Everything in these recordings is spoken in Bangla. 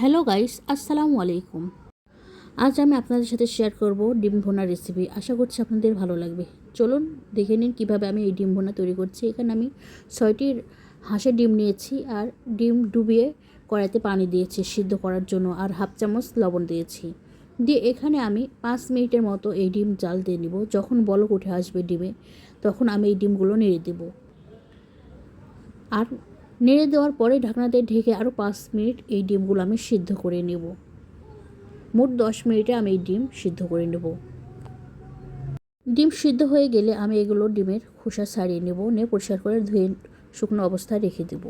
হ্যালো গাইস, আসসালামু আলাইকুম। আজ আমি আপনাদের সাথে শেয়ার করব ডিম ভোনা রেসিপি আশা করছি আপনাদের ভালো লাগবে। চলুন দেখে নিন কীভাবে আমি এই ডিম ভোনা তৈরি করছি। এখানে আমি ছয়টি হাঁসের ডিম নিয়েছি আর ডিম ডুবিয়ে কড়াইতে পানি দিয়েছি সিদ্ধ করার জন্য আর হাফ চামচ লবণ দিয়েছি। দিয়ে এখানে আমি পাঁচ মিনিটের মতো এই ডিম জাল দিয়ে নিব। যখন বলক উঠে আসবে ডিমে, তখন আমি এই ডিমগুলো নেড়ে দেবো। আর নেড়ে দেওয়ার পরে ঢাকনা দিয়ে ঢেকে আরও পাঁচ মিনিট এই ডিমগুলো আমি সিদ্ধ করে নেব। মোট দশ মিনিটে আমি এই ডিম সিদ্ধ করে নেব। ডিম সিদ্ধ হয়ে গেলে আমি এগুলো ডিমের খোসা ছাড়িয়ে নেব, নিয়ে পরিষ্কার করে ধুয়ে শুকনো অবস্থায় রেখে দেব।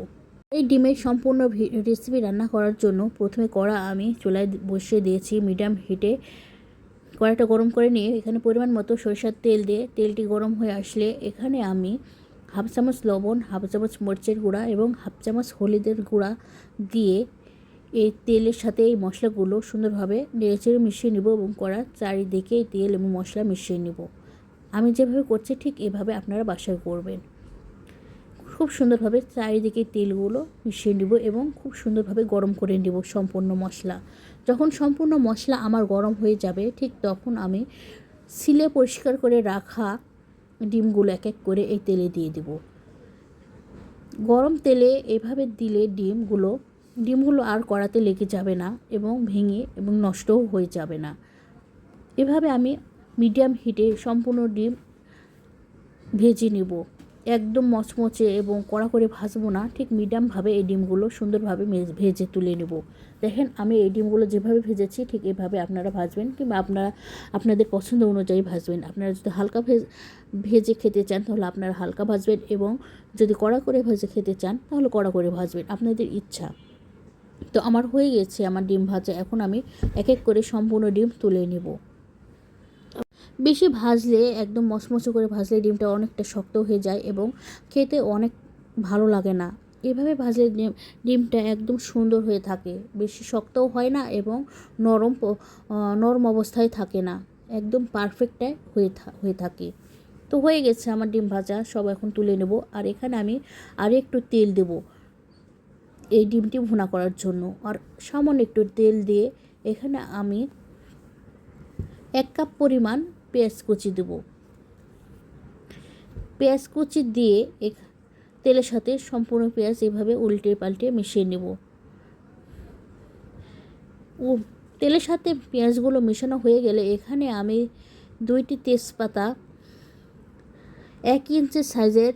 এই ডিমের সম্পূর্ণ রেসিপি রান্না করার জন্য প্রথমে কড়া আমি চুলায় বসিয়ে দিয়েছি মিডিয়াম হিটে। কড়াটা গরম করে নিয়ে এখানে পরিমাণ মতো সরিষার তেল দিয়ে, তেলটি গরম হয়ে আসলে এখানে আমি হাফ চামচ লবণ, হাফ চামচ মরিচের গুঁড়া এবং হাফ চামচ হলুদের গুঁড়া দিয়ে এই তেলের সাথে এই মশলাগুলো সুন্দরভাবে নেড়েচেড়ে মিশিয়ে নেব এবং কড়ার চারিদিকে এই তেল এবং মশলা মিশিয়ে নেব। আমি যেভাবে করছি ঠিক এভাবে আপনারা বাসায় করবেন। খুব সুন্দরভাবে চারিদিকে তেলগুলো মিশিয়ে নেব এবং খুব সুন্দরভাবে গরম করে নেব সম্পূর্ণ মশলা। যখন সম্পূর্ণ মশলা আমার গরম হয়ে যাবে, ঠিক তখন আমি সিলে পরিষ্কার করে রাখা ডিমগুলো এক এক করে এই তেলে দিয়ে দেব। গরম তেলে এভাবে দিলে ডিমগুলো ডিমগুলো আর কড়াতে লেগে যাবে না এবং ভেঙে এবং নষ্টও হয়ে যাবে না। এভাবে আমি মিডিয়াম হিটে সম্পূর্ণ ডিম ভেজে নেব। একদম মচমচে এবং কড়া করে ভাজবো না, ঠিক মিডিয়ামভাবে এই ডিমগুলো সুন্দরভাবে ভেজে তুলে নেব। দেখেন আমি এই ডিমগুলো যেভাবে ভেজেছি, ঠিক এভাবে আপনারা ভাজবেন কিংবা আপনারা, আপনাদের পছন্দ অনুযায়ী ভাজবেন। আপনারা যদি হালকা ভেজ, ভেজে খেতে চান তাহলে আপনারা হালকা ভাজবেন এবং যদি কড়া করে ভেজে খেতে চান তাহলে কড়া করে ভাজবেন, আপনাদের ইচ্ছা। তো আমার হয়ে গেছে, আমার ডিম ভাজা। এখন আমি এক এক করে সম্পূর্ণ ডিম তুলে নেব। বেশি ভাজলে, একদম মচমচে করে ভাজলে ডিমটা অনেকটা শক্ত হয়ে যায় এবং খেতে অনেক ভালো লাগে না। এভাবে ভাজলে ডিমটা একদম সুন্দর হয়ে থাকে। বেশি শক্তও হয় না এবং নরম নরম অবস্থায় থাকে না। একদম পারফেক্টটাই হয়ে হয়ে থাকে। তো হয়ে গেছে আমার ডিম ভাজা, সব এখন তুলে নেব। আর এখানে আমি আর একটু তেল দেব এই ডিমটি ভুনা করার জন্য। আর সামান্য একটু তেল দিয়ে এখানে আমি এক কাপ পরিমাণ পেঁয়াজ কুচি দেব। পেঁয়াজ কুচি দিয়ে তেলের সাথে সম্পূর্ণ পেঁয়াজ এভাবে উল্টে পাল্টে মিশিয়ে নেব। তেলের সাথে পেঁয়াজগুলো মেশানো হয়ে গেলে এখানে আমি দুইটি তেজপাতা, এক ইঞ্চি সাইজের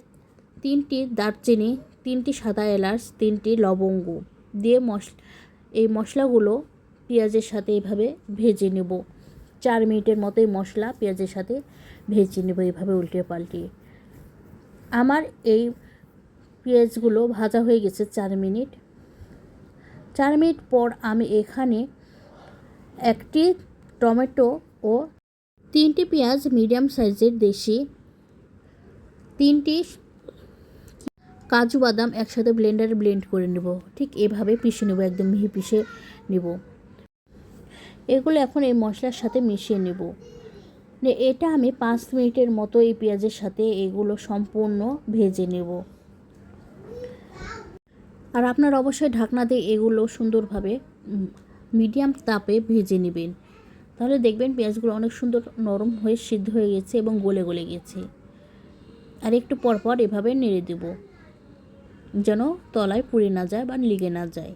তিনটি দারচিনি, তিনটি সাদা এলাচ, তিনটি লবঙ্গ দিয়ে মশ এই মশলাগুলো পেঁয়াজের সাথে এভাবে ভেজে নেব। চার মিনিটের মতো এই মশলা পেঁয়াজের সাথে ভেজে নেব এইভাবে উল্টে পাল্টিয়ে আমার এই পেঁয়াজগুলো ভাজা হয়ে গেছে চার মিনিট। চার মিনিট পর আমি এখানে একটি টমেটো ও তিনটি পেঁয়াজ মিডিয়াম সাইজের দেশি, তিনটি কাজু বাদাম একসাথে ব্লেন্ডারে ব্লেন্ড করে নেব। ঠিক এভাবে পিষে নেব, একদম মিহি পিষে নেব। এগুলো এখন এই মশলার সাথে মিশিয়ে নেব। এটা আমি পাঁচ মিনিটের মতো এই পেঁয়াজের সাথে এগুলো সম্পূর্ণ ভেজে নেব। আর আপনার অবশ্যই ঢাকনা দিয়ে এগুলো সুন্দরভাবে মিডিয়াম তাপে ভেজে নেবেন। তাহলে দেখবেন পেঁয়াজগুলো অনেক সুন্দর নরম হয়ে সিদ্ধ হয়ে গেছে এবং গলে গলে গেছে। আর একটু পরপর এভাবে নেড়ে দেব, যেন তলায় পুড়ে না যায় বা লিগে না যায়।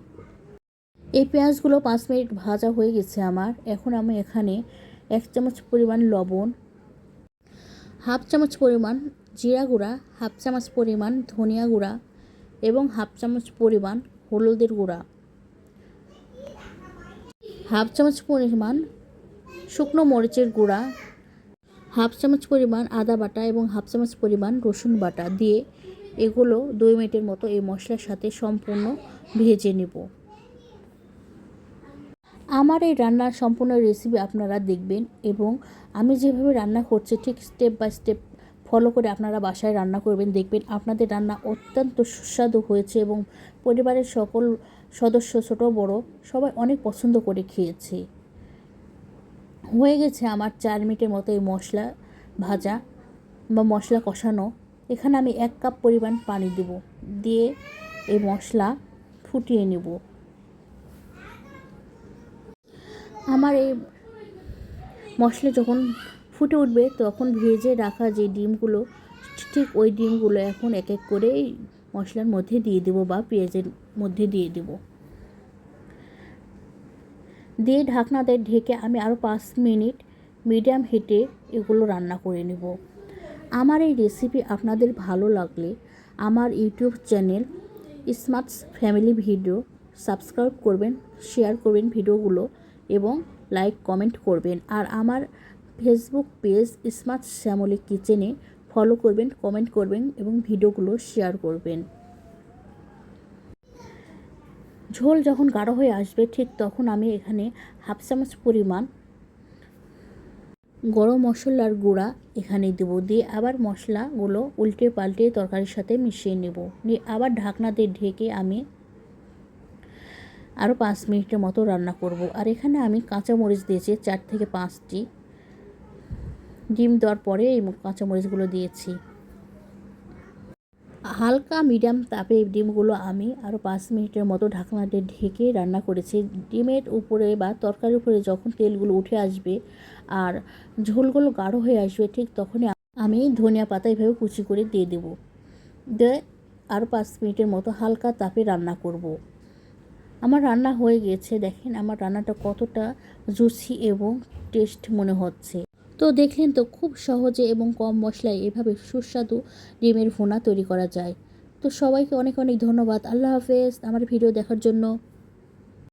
এই পেঁয়াজগুলো পাঁচ মিনিট ভাজা হয়ে গেছে আমার। এখন আমি এখানে এক চামচ পরিমাণ লবণ, হাফ চামচ পরিমাণ জিরা গুঁড়া, হাফ চামচ পরিমাণ ধনিয়া গুঁড়া এবং হাফ চামচ পরিমাণ হলুদের গুঁড়া। হাফ চামচ পরিমাণ শুকনো মরিচের গুঁড়া, হাফ চামচ পরিমাণ আদা বাটা এবং হাফ চামচ পরিমাণ রসুন বাটা দিয়ে এগুলো দুই মিনিটের মতো এই মশলার সাথে সম্পূর্ণ ভেজে নেব। আমার এই রান্নার সম্পূর্ণ রেসিপি আপনারা দেখবেন এবং আমি যেভাবে রান্না করছি ঠিক স্টেপ বাই স্টেপ ফলো করে আপনারা বাসায় রান্না করবেন, দেখবেন আপনাদের রান্না অত্যন্ত সুস্বাদু হয়েছে এবং পরিবারের সকল সদস্য ছোট, বড় সবাই অনেক পছন্দ করে খেয়েছে। হয়ে গেছে আমার চার মিনিটের মতো এই মশলা ভাজা বা মশলা কষানো। এখানে আমি এক কাপ পরিমাণ পানি দেব, দিয়ে এই মশলা ফুটিয়ে নেব। আমার এই মশলা যখন ফুটে উঠবে, তখন ভেজে রাখা যে ডিমগুলো, ঠিক ওই ডিমগুলো এখন এক এক করে এই মশলার মধ্যে দিয়ে দেবো বা পেঁয়াজের মধ্যে দিয়ে দেবো। দিয়ে ঢাকনা ঢাকনাতে ঢেকে আমি আরও পাঁচ মিনিট মিডিয়াম হিটে এগুলো রান্না করে নেব। আমার এই রেসিপি আপনাদের ভালো লাগলে আমার YouTube channel smarts family video subscribe করবেন শেয়ার করবেন ভিডিওগুলো। এবং লাইক, কমেন্ট করবেন। আর আমার ফেসবুক পেজ স্মার্ট শ্যামলি কিচেনে ফলো করবেন, কমেন্ট করবেন এবং ভিডিওগুলো শেয়ার করবেন। ঝোল যখন গাঢ় হয়ে আসবে, ঠিক তখন আমি এখানে হাফ চামচ পরিমাণ গরম মশলার গুঁড়া এখানে দেবো। দিয়ে আবার মশলাগুলো উল্টে পাল্টে তরকারির সাথে মিশিয়ে নেব। নিয়ে আবার ঢাকনা দিয়ে ঢেকে আমি আরও পাঁচ মিনিটের মতো রান্না করব। আর এখানে আমি কাঁচামরিচ দিয়েছি, চার থেকে পাঁচটি। ডিম দেওয়ার পরে এই কাঁচামরিচগুলো দিয়েছি। হালকা মিডিয়াম তাপে ডিমগুলো আমি আরও পাঁচ মিনিটের মতো ঢাকনাতে ঢেকে রান্না করেছি। ডিমের উপরে বা তরকারির উপরে যখন তেলগুলো উঠে আসবে আর ঝোলগুলো গাঢ় হয়ে আসবে, ঠিক তখনই আমি ধনিয়া পাতা এভাবে কুচি করে দিয়ে দেবো। দিয়ে আরও পাঁচ মিনিটের মতো হালকা তাপে রান্না করব। আমার রান্না হয়ে গেছে, দেখেন আমার রান্নাটা কতটা জুসি এবং টেস্ট মনে হচ্ছে। তো দেখলেন তো খুব সহজে এবং কম মশলায় এভাবে সুস্বাদু ডিমের ভুনা তৈরি করা যায়। তো সবাইকে অনেক অনেক ধন্যবাদ, আল্লাহ হাফেজ, আমার ভিডিও দেখার জন্য।